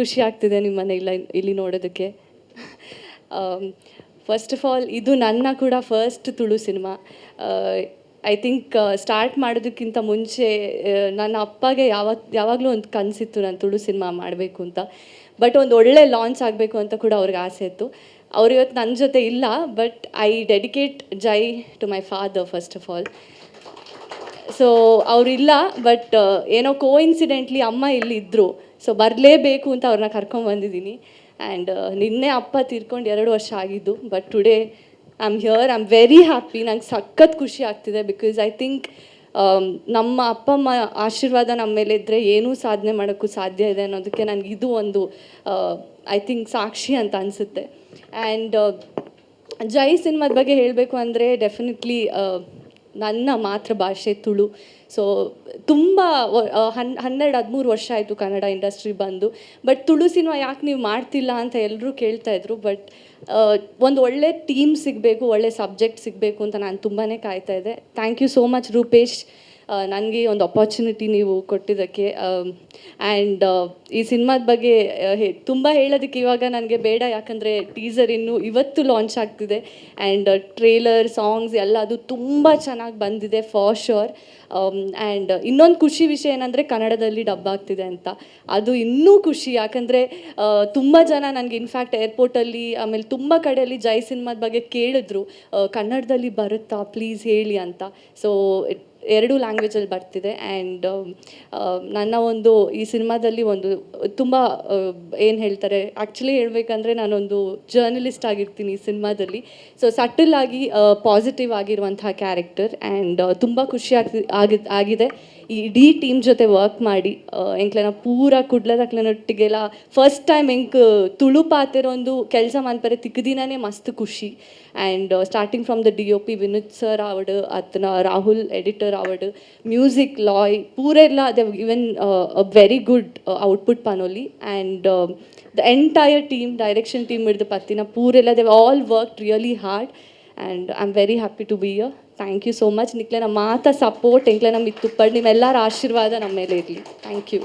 ಖುಷಿ ಆಗ್ತಿದೆ ನಿಮ್ಮನ್ನ ಇಲ್ಲ ಇಲ್ಲಿ ನೋಡೋದಕ್ಕೆ. ಫಸ್ಟ್ ಆಫ್ ಆಲ್ ಇದು ನನ್ನ ಕೂಡ first Tulu cinema. I think start ಮಾಡೋದಕ್ಕಿಂತ ಮುಂಚೆ ನನ್ನ ಅಪ್ಪಗೆ ಯಾವ ಯಾವಾಗಲೂ ಒಂದು ಕನಸಿತ್ತು ನಾನು ತುಳು ಸಿನಿಮಾ ಮಾಡಬೇಕು ಅಂತ. ಬಟ್ ಒಂದು ಒಳ್ಳೆ ಲಾಂಚ್ ಆಗಬೇಕು ಅಂತ ಕೂಡ ಅವ್ರಿಗೆ ಆಸೆ ಇತ್ತು. ಅವ್ರು ಇವತ್ತು ನನ್ನ ಜೊತೆ ಇಲ್ಲ but I dedicate Jai to my father first of all so ಅವರಿಲ್ಲ but ಏನೋ ಕೋ ಇನ್ಸಿಡೆಂಟ್ಲಿ ಅಮ್ಮ ಇಲ್ಲಿ ಇದ್ದರು ಸೊ ಬರಲೇಬೇಕು ಅಂತ ಅವ್ರನ್ನ ಕರ್ಕೊಂಬಂದಿದ್ದೀನಿ ಆ್ಯಂಡ್ ನಿನ್ನೆ ಅಪ್ಪ ತೀರ್ಕೊಂಡು ಎರಡು ವರ್ಷ ಆಗಿದ್ದು but today I am here I am very happy ನಂಗೆ ಸಖತ್ ಖುಷಿ ಆಗ್ತಿದೆ ಬಿಕಾಸ್ ಐ ಥಿಂಕ್ ನಮ್ಮ ಅಪ್ಪ, ಅಮ್ಮ ಆಶೀರ್ವಾದ ನಮ್ಮ ಮೇಲೆ ಇದ್ದರೆ ಏನೂ ಸಾಧನೆ ಮಾಡೋಕ್ಕೂ ಸಾಧ್ಯ ಇದೆ ಅನ್ನೋದಕ್ಕೆ ನನಗೆ ಇದು ಒಂದು ಐ ಥಿಂಕ್ ಸಾಕ್ಷಿ ಅಂತ ಅನಿಸುತ್ತೆ. ಆ್ಯಂಡ್ ಜೈ ಸಿನಿಮಾದ ಬಗ್ಗೆ ಹೇಳಬೇಕು ಅಂದರೆ ಡೆಫಿನೆಟ್ಲಿ ನನ್ನ ಮಾತೃಭಾಷೆ ತುಳು. ಸೊ ತುಂಬ ಹನ್, ಹನ್ನೆರಡು, ಹದಿಮೂರು ವರ್ಷ ಆಯಿತು ಕನ್ನಡ ಇಂಡಸ್ಟ್ರಿ ಬಂದು. ಬಟ್ ತುಳು ಸಿನಿಮಾ ಯಾಕೆ ನೀವು ಮಾಡ್ತಿಲ್ಲ ಅಂತ ಎಲ್ಲರೂ ಕೇಳ್ತಾ ಇದ್ರು. ಬಟ್ ಒಂದು ಒಳ್ಳೆ ಟೀಮ್ ಸಿಗಬೇಕು, ಒಳ್ಳೆ ಸಬ್ಜೆಕ್ಟ್ ಸಿಗಬೇಕು ಅಂತ ನಾನು ತುಂಬಾ ಕಾಯ್ತಾ ಇದ್ದೆ. Thank you so much Rupesh. ನನಗೆ ಒಂದು ಅಪಾರ್ಚುನಿಟಿ ನೀವು ಕೊಟ್ಟಿದ್ದಕ್ಕೆ ಆ್ಯಂಡ್ ಈ ಸಿನಿಮಾದ ಬಗ್ಗೆ ತುಂಬ ಹೇಳೋದಕ್ಕೆ ಇವಾಗ ನನಗೆ ಬೇಡ, ಯಾಕಂದರೆ ಟೀಸರ್ ಇನ್ನು ಇವತ್ತು ಲಾಂಚ್ ಆಗ್ತಿದೆ ಆ್ಯಂಡ್ ಟ್ರೇಲರ್ ಸಾಂಗ್ಸ್ ಎಲ್ಲ ಅದು ತುಂಬ ಚೆನ್ನಾಗಿ ಬಂದಿದೆ ಫಾರ್ ಶೋರ್ ಆ್ಯಂಡ್ ಇನ್ನೊಂದು ಖುಷಿ ವಿಷಯ ಏನಂದರೆ ಕನ್ನಡದಲ್ಲಿ ಡಬ್ ಆಗ್ತಿದೆ ಅಂತ. ಅದು ಇನ್ನೂ ಖುಷಿ, ಯಾಕಂದರೆ ತುಂಬ ಜನ ನನಗೆ ಇನ್ಫ್ಯಾಕ್ಟ್ ಏರ್ಪೋರ್ಟಲ್ಲಿ ಆಮೇಲೆ ತುಂಬ ಕಡೆಯಲ್ಲಿ ಜೈ ಸಿನಿಮಾದ ಬಗ್ಗೆ ಕೇಳಿದ್ರು ಕನ್ನಡದಲ್ಲಿ ಬರುತ್ತಾ ಪ್ಲೀಸ್ ಹೇಳಿ ಅಂತ. ಸೊ ಎರಡು ಲ್ಯಾಂಗ್ವೇಜಲ್ಲಿ ಬರ್ತಿದೆ ಆ್ಯಂಡ್ ನನ್ನ ಒಂದು ಈ ಸಿನಿಮಾದಲ್ಲಿ ಒಂದು, ತುಂಬ ಏನು ಹೇಳ್ತಾರೆ ಆ್ಯಕ್ಚುಲಿ ಹೇಳಬೇಕಂದ್ರೆ ನಾನೊಂದು ಜರ್ನಲಿಸ್ಟ್ ಆಗಿರ್ತೀನಿ ಈ ಸಿನಿಮಾದಲ್ಲಿ. ಸೊ ಸಟಲ್ ಆಗಿ ಪಾಸಿಟಿವ್ ಆಗಿರುವಂತಹ ಕ್ಯಾರೆಕ್ಟರ್ ಆ್ಯಂಡ್ ತುಂಬ ಖುಷಿ ಆಗಿ, ಆಗಿದೆ. ಈ ಇಡೀ ಟೀಮ್ ಜೊತೆ ವರ್ಕ್ ಮಾಡಿ ಎಂಕ್ಲೆನ ಪೂರ ಕುಡ್ಲದಕ್ಲನೊಟ್ಟಿಗೆಲ್ಲ ಫಸ್ಟ್ ಟೈಮ್ ಎಂಕ್ ತುಳು ಪಾತಿರೊಂದು ಕೆಲಸ ಮನ್ಪರೆ ತಿಕ್ಕದಿನೇ ಮಸ್ತ್ ಖುಷಿ. And starting from the D O P Vinod sir ಅವಡು ಅತನ ರಾಹುಲ್ ಎಡಿಟರ್ ಆವಡ್ ಮ್ಯೂಸಿಕ್ ಲಾಯ್ ಪೂರ ಎಲ್ಲ ಅದೇ even a very good output ಪನೋಲಿ and the entire team direction team ಹಿಡಿದು ಪತ್ತಿನ ಪೂರೆಲ್ಲ they've all work really hard and I am very happy to be here thank you so much ನಿಕ್ಲೆ ನಮ್ಮ ಮಾತ ಸಪೋರ್ಟ್ ಎಂಕ್ಲೆ ನಮ್ಮ ಇತ್ತುಪ್ಪಡ್ ನಿಮ್ಮೆಲ್ಲರ ಆಶೀರ್ವಾದ ನಮ್ಮ ಮೇಲೆ ಇರಲಿ ಥ್ಯಾಂಕ್ ಯು